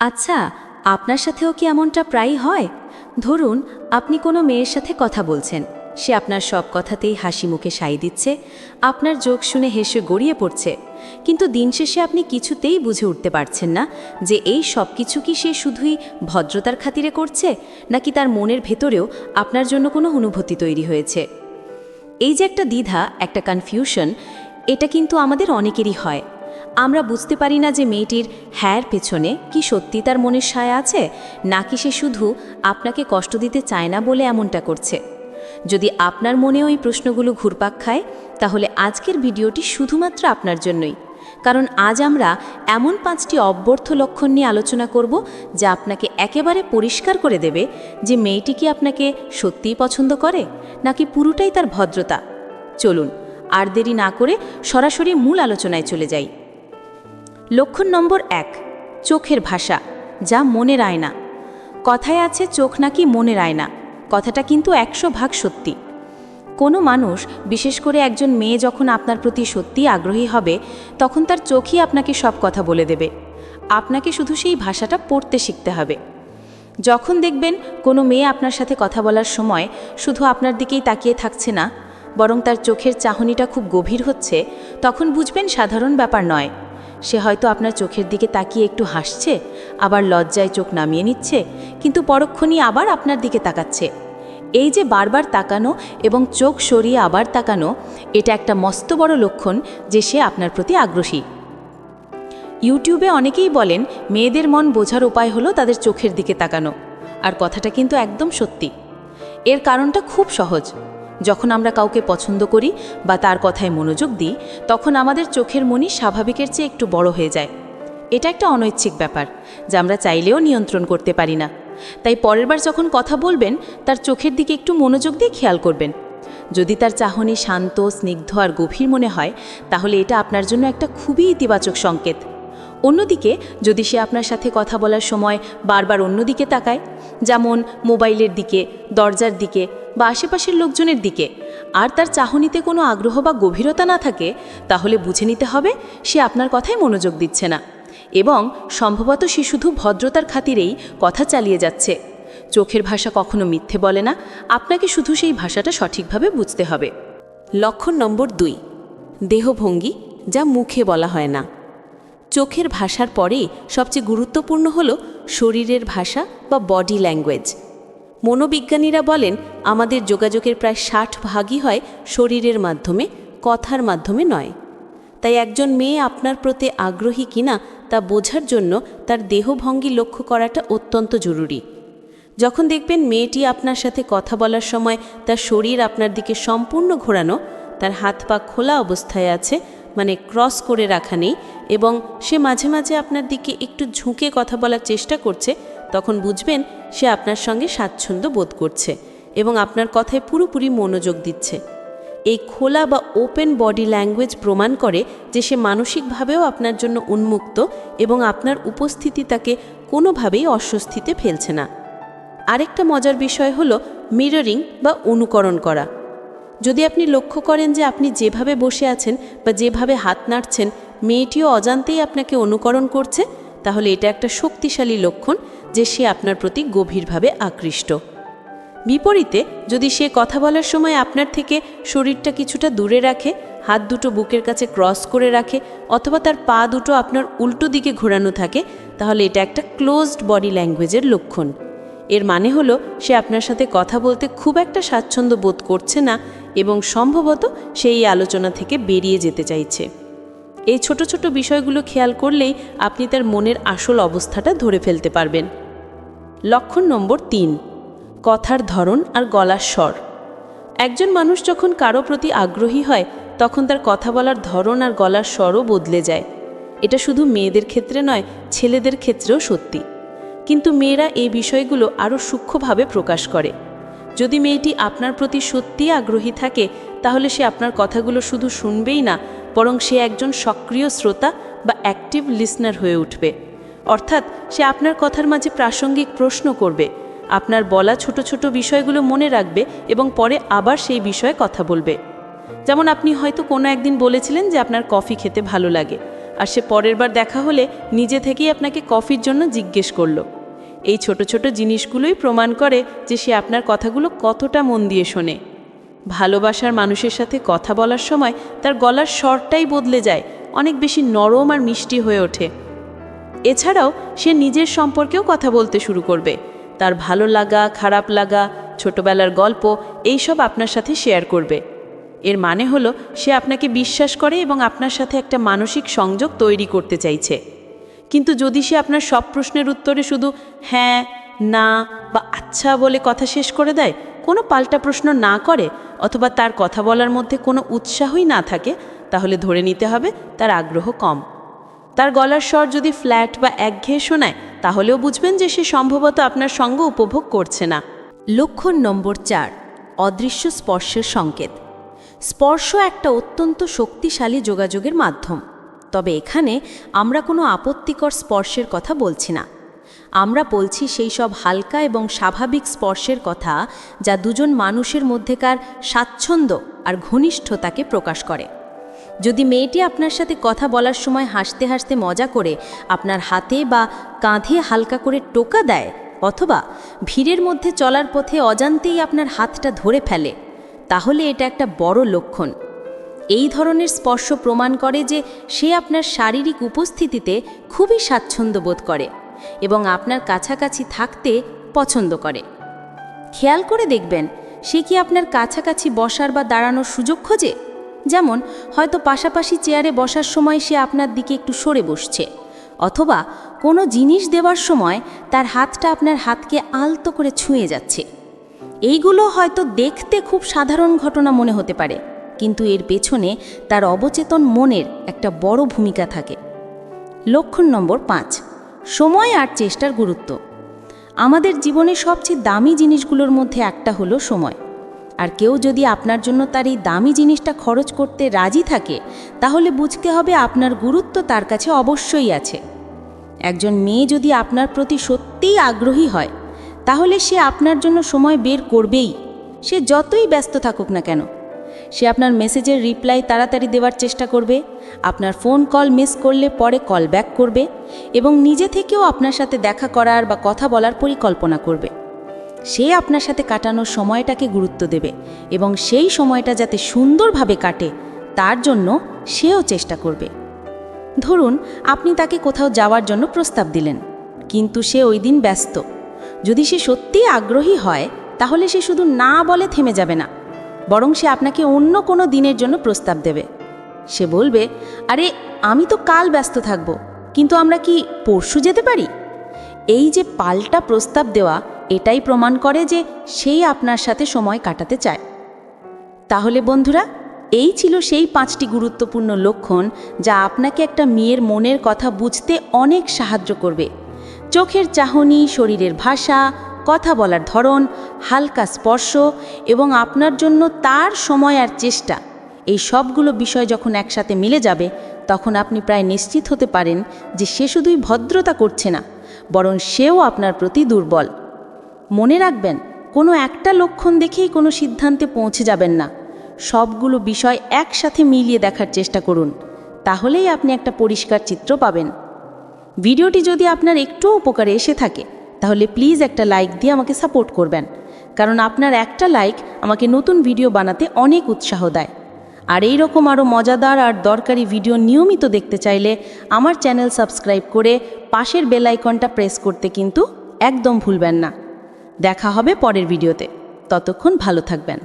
আচ্ছা আপনার সাথেও কি এমনটা প্রায়ই হয়? ধরুন, আপনি কোনো মেয়ের সাথে কথা বলছেন। সে আপনার সব কথাতেই হাসি মুখে সাই দিচ্ছে, আপনার যোগ শুনে হেসে গড়িয়ে পড়ছে। কিন্তু দিন শেষে আপনি কিছুতেই বুঝে উঠতে পারছেন না যে এই সব কিছু কি সে শুধুই ভদ্রতার খাতিরে করছে, নাকি তার মনের ভেতরেও আপনার জন্য কোনো অনুভূতি তৈরি হয়েছে। এই যে একটা দ্বিধা, একটা কনফিউশন এটা কিন্তু আমাদের অনেকেরই হয়। আমরা বুঝতে পারি না যে মেয়েটির হ্যার পেছনে কি সত্যি তার মনের সায় আছে, নাকি সে শুধু আপনাকে কষ্ট দিতে চায় না বলে এমনটা করছে। যদি আপনার মনে ওই প্রশ্নগুলো ঘুরপাক খায়, তাহলে আজকের ভিডিওটি শুধুমাত্র আপনার জন্যই। কারণ আজ আমরা এমন পাঁচটি অব্যর্থ লক্ষণ নিয়ে আলোচনা করব যা আপনাকে একেবারে পরিষ্কার করে দেবে যে মেয়েটি কি আপনাকে সত্যিই পছন্দ করে, নাকি পুরোটাই তার ভদ্রতা। চলুন, আর দেরি না করে সরাসরি মূল আলোচনায় চলে যাই। লক্ষণ নম্বর এক, চোখের ভাষা, যা মনের আয়না কথায় আছে, চোখ নাকি মনের আয়না কথাটা কিন্তু একশো ভাগ সত্যি। কোনো মানুষ, বিশেষ করে একজন মেয়ে যখন আপনার প্রতি সত্যি আগ্রহী হবে, তখন তার চোখই আপনাকে সব কথা বলে দেবে। আপনাকে শুধু সেই ভাষাটা পড়তে শিখতে হবে। যখন দেখবেন কোনো মেয়ে আপনার সাথে কথা বলার সময় শুধু আপনার দিকেই তাকিয়ে থাকছে না, বরং তার চোখের চাহনিটা খুব গভীর হচ্ছে, তখন বুঝবেন সাধারণ ব্যাপার নয়। সে হয়তো আপনার চোখের দিকে তাকিয়ে একটু হাসছে, আবার লজ্জায় চোখ নামিয়ে নিচ্ছে, কিন্তু পরক্ষণই আবার আপনার দিকে তাকাচ্ছে। এই যে বারবার তাকানো এবং চোখ সরিয়ে আবার তাকানো, এটা একটা মস্ত বড় লক্ষণ যে সে আপনার প্রতি আগ্রহী। ইউটিউবে অনেকেই বলেন, মেয়েদের মন বোঝার উপায় হলো তাদের চোখের দিকে তাকানো। আর কথাটা কিন্তু একদম সত্যি। এর কারণটা খুব সহজ। যখন আমরা কাউকে পছন্দ করি বা তার কথায় মনোযোগ দিই, তখন আমাদের চোখের মনি স্বাভাবিকের চেয়ে একটু বড় হয়ে যায়। এটা একটা অনৈচ্ছিক ব্যাপার, যা আমরা চাইলেও নিয়ন্ত্রণ করতে পারি না। তাই পরের বার যখন কথা বলবেন, তার চোখের দিকে একটু মনোযোগ দিয়ে খেয়াল করবেন। যদি তার চাহনি শান্ত, স্নিগ্ধ আর গভীর মনে হয়, তাহলে এটা আপনার জন্য একটা খুবই ইতিবাচক সংকেত। অন্যদিকে, যদি সে আপনার সাথে কথা বলার সময় বারবার অন্যদিকে তাকায়, যেমন মোবাইলের দিকে, দরজার দিকে বা আশেপাশের লোকজনের দিকে, আর তার চাহনিতে কোনো আগ্রহ বা গভীরতা না থাকে, তাহলে বুঝে নিতে হবে সে আপনার কথায় মনোযোগ দিচ্ছে না। এবং সম্ভবত সে শুধু ভদ্রতার খাতিরেই কথা চালিয়ে যাচ্ছে। চোখের ভাষা কখনো মিথ্যে বলে না, আপনাকে শুধু সেই ভাষাটা সঠিকভাবে বুঝতে হবে। লক্ষণ নম্বর দুই, দেহভঙ্গি যা মুখে বলা হয় না। চোখের ভাষার পরে সবচেয়ে গুরুত্বপূর্ণ হল শরীরের ভাষা বা বডি ল্যাঙ্গুয়েজ মনোবিজ্ঞানীরা বলেন, আমাদের যোগাযোগের প্রায় ষাট ভাগই হয় শরীরের মাধ্যমে, কথার মাধ্যমে নয়। তাই একজন মেয়ে আপনার প্রতি আগ্রহী কিনা তা বোঝার জন্য তার দেহভঙ্গি লক্ষ্য করাটা অত্যন্ত জরুরি। যখন দেখবেন মেয়েটি আপনার সাথে কথা বলার সময় তার শরীর আপনার দিকে সম্পূর্ণ ঘোরানো, তার হাত পা খোলা অবস্থায় আছে মানে ক্রস করে রাখা নেই এবং সে মাঝে মাঝে আপনার দিকে একটু ঝুঁকে কথা বলার চেষ্টা করছে, তখন বুঝবেন সে আপনার সঙ্গে স্বাচ্ছন্দ্য বোধ করছে এবং আপনার কথায় পুরোপুরি মনোযোগ দিচ্ছে। এই খোলা বা ওপেন বডি ল্যাঙ্গুয়েজ প্রমাণ করে যে সে মানসিকভাবেও আপনার জন্য উন্মুক্ত এবং আপনার উপস্থিতি তাকে কোনোভাবেই অস্বস্তিতে ফেলছে না। আরেকটা মজার বিষয় হলো মিররিং বা অনুকরণ করা। যদি আপনি লক্ষ্য করেন যে আপনি যেভাবে বসে আছেন বা যেভাবে হাত নাড়ছেন, মেয়েটিও অজান্তেই আপনাকে অনুকরণ করছে, তাহলে এটা একটা শক্তিশালী লক্ষণ যে সে আপনার প্রতি গভীরভাবে আকৃষ্ট। বিপরীতে, যদি সে কথা বলার সময় আপনার থেকে শরীরটা কিছুটা দূরে রাখে, হাত দুটো বুকের কাছে ক্রস করে রাখে, অথবা তার পা দুটো আপনার উল্টো দিকে ঘোরানো থাকে, তাহলে এটা একটা ক্লোজড বডি ল্যাঙ্গুয়েজের লক্ষণ। এর মানে হলো সে আপনার সাথে কথা বলতে খুব একটা স্বাচ্ছন্দ্য বোধ করছে না এবং সম্ভবত সেই আলোচনা থেকে বেরিয়ে যেতে চাইছে। এই ছোট ছোট বিষয়গুলো খেয়াল করলেই আপনি তার মনের আসল অবস্থাটা ধরে ফেলতে পারবেন। লক্ষণ নম্বর তিন, কথার ধরন আর গলার স্বর। একজন মানুষ যখন কারও প্রতি আগ্রহী হয়, তখন তার কথা বলার ধরন আর গলার স্বরও বদলে যায়। এটা শুধু মেয়েদের ক্ষেত্রে নয়, ছেলেদের ক্ষেত্রেও সত্যি। কিন্তু মেয়েরা এই বিষয়গুলো আরও সূক্ষ্মভাবে প্রকাশ করে। যদি মেয়েটি আপনার প্রতি সত্যিই আগ্রহী থাকে, তাহলে সে আপনার কথাগুলো শুধু শুনবেই না, বরং সে একজন সক্রিয় শ্রোতা বা অ্যাক্টিভ লিসনার হয়ে উঠবে। অর্থাৎ সে আপনার কথার মাঝে প্রাসঙ্গিক প্রশ্ন করবে, আপনার বলা ছোট ছোট বিষয়গুলো মনে রাখবে এবং পরে আবার সেই বিষয়ে কথা বলবে। যেমন আপনি হয়তো কোনো একদিন বলেছিলেন যে আপনার কফি খেতে ভালো লাগে, আর সে পরের বার দেখা হলে নিজে থেকেই আপনাকে কফির জন্য জিজ্ঞেস করল। এই ছোট ছোট জিনিসগুলোই প্রমাণ করে যে সে আপনার কথাগুলো কতটা মন দিয়ে শোনে। ভালোবাসার মানুষের সাথে কথা বলার সময় তার গলার স্বরটাই বদলে যায়, অনেক বেশি নরম আর মিষ্টি হয়ে ওঠে। এছাড়াও সে নিজের সম্পর্কেও কথা বলতে শুরু করবে। তার ভালো লাগা, খারাপ লাগা, ছোটবেলার গল্প এইসব আপনার সাথে শেয়ার করবে। এর মানে হলো, সে আপনাকে বিশ্বাস করে এবং আপনার সাথে একটা মানসিক সংযোগ তৈরি করতে চাইছে। কিন্তু যদি সে আপনার সব প্রশ্নের উত্তরে শুধু হ্যাঁ না বা আচ্ছা বলে কথা শেষ করে দেয়, কোনো পাল্টা প্রশ্ন না করে অথবা তার কথা বলার মধ্যে কোনো উৎসাহই না থাকে, তাহলে ধরে নিতে হবে তার আগ্রহ কম। তার গলার স্বর যদি ফ্ল্যাট বা একঘেয়ে শোনায়, তাহলেও বুঝবেন যে সে সম্ভবত আপনার সঙ্গ উপভোগ করছে না। লক্ষণ নম্বর চার, অদৃশ্য স্পর্শের সংকেত। স্পর্শ একটা অত্যন্ত শক্তিশালী যোগাযোগের মাধ্যম। তবে এখানে আমরা কোনো আপত্তিকর স্পর্শের কথা বলছি না। আমরা বলছি সেই সব হালকা এবং স্বাভাবিক স্পর্শের কথা যা দুজন মানুষের মধ্যেকার স্বাচ্ছন্দ্য আর ঘনিষ্ঠতাকে প্রকাশ করে। যদি মেয়েটি আপনার সাথে কথা বলার সময় হাসতে হাসতে মজা করে আপনার হাতে বা কাঁধে হালকা করে টোকা দেয় অথবা ভিড়ের মধ্যে চলার পথে অজান্তেই আপনার হাতটা ধরে ফেলে, তাহলে এটা একটা বড় লক্ষণ। এই ধরনের স্পর্শ প্রমাণ করে যে সে আপনার শারীরিক উপস্থিতিতে খুবই স্বাচ্ছন্দ্য বোধ করে এবং আপনার কাছাকাছি থাকতে পছন্দ করে। খেয়াল করে দেখবেন, সে কি আপনার কাছাকাছি বসার বা দাঁড়ানোর সুযোগ খোঁজে? যেমন, হয়তো পাশাপাশি চেয়ারে বসার সময় সে আপনার দিকে একটু সরে বসছে, অথবা কোনো জিনিস দেওয়ার সময় তার হাতটা আপনার হাতকে আলতো করে ছুঁয়ে যাচ্ছে। এইগুলো হয়তো দেখতে খুব সাধারণ ঘটনা মনে হতে পারে। কিন্তু এর পেছনে তার অবচেতন মনের একটা বড় ভূমিকা থাকে। লক্ষণ নম্বর পাঁচ, সময় আর চেষ্টার গুরুত্ব। আমাদের জীবনে সবচেয়ে দামি জিনিসগুলোর মধ্যে একটা হলো সময়। আর কেউ যদি আপনার জন্য তার এই দামি জিনিসটা খরচ করতে রাজি থাকে, তাহলে বুঝতে হবে আপনার গুরুত্ব তার কাছে অবশ্যই আছে। একজন মেয়ে যদি আপনার প্রতি সত্যিই আগ্রহী হয়, তাহলে সে আপনার জন্য সময় বের করবেই। সে যতই ব্যস্ত থাকুক না কেন সে আপনার মেসেজের রিপ্লাই তাড়াতাড়ি দেওয়ার চেষ্টা করবে, আপনার ফোন কল মিস করলে পরে কল ব্যাক করবে এবং নিজে থেকেও আপনার সাথে দেখা করার বা কথা বলার পরিকল্পনা করবে। সে আপনার সাথে কাটানোর সময়টাকে গুরুত্ব দেবে এবং সেই সময়টা যাতে সুন্দরভাবে কাটে, তার জন্য সেও চেষ্টা করবে। ধরুন, আপনি তাকে কোথাও যাওয়ার জন্য প্রস্তাব দিলেন, কিন্তু সে ওই দিন ব্যস্ত। যদি সে সত্যিই আগ্রহী হয়, তাহলে সে শুধু না বলে থেমে যাবে না। বরং সে আপনাকে অন্য কোনো দিনের জন্য প্রস্তাব দেবে। সে বলবে, আরে, আমি তো কাল ব্যস্ত থাকব, কিন্তু আমরা কি পরশু যেতে পারি? এই যে পাল্টা প্রস্তাব দেওয়া, এটাই প্রমাণ করে যে সেই আপনার সাথে সময় কাটাতে চায়। তাহলে বন্ধুরা, এই ছিল সেই পাঁচটি গুরুত্বপূর্ণ লক্ষণ যা আপনাকে একটা মেয়ের মনের কথা বুঝতে অনেক সাহায্য করবে। চোখের চাহনি, শরীরের ভাষা কথা বলার ধরন, হালকা স্পর্শ এবং আপনার জন্য তার সময় আর চেষ্টা। এই সবগুলো বিষয় যখন একসাথে মিলে যাবে, তখন আপনি প্রায় নিশ্চিত হতে পারেন যে সে শুধুই ভদ্রতা করছে না, বরং সেও আপনার প্রতি দুর্বল। মনে রাখবেন, কোনো একটা লক্ষণ দেখেই কোনো সিদ্ধান্তে পৌঁছে যাবেন না। সবগুলো বিষয় একসাথে মিলিয়ে দেখার চেষ্টা করুন, তাহলেই আপনি একটা পরিষ্কার চিত্র পাবেন। ভিডিওটি যদি আপনার একটু উপকারে এসে থাকে তাহলে প্লিজ একটা লাইক দিয়ে আমাকে সাপোর্ট করবেন। কারণ আপনার একটা লাইক আমাকে নতুন ভিডিও বানাতে অনেক উৎসাহ দেয়। আর এই রকম আরও মজাদার আর দরকারি ভিডিও নিয়মিত দেখতে চাইলে আমার চ্যানেল সাবস্ক্রাইব করে পাশের বেল আইকনটা প্রেস করতে কিন্তু একদম ভুলবেন না। দেখা হবে পরের ভিডিওতে ততক্ষণ ভালো থাকবেন।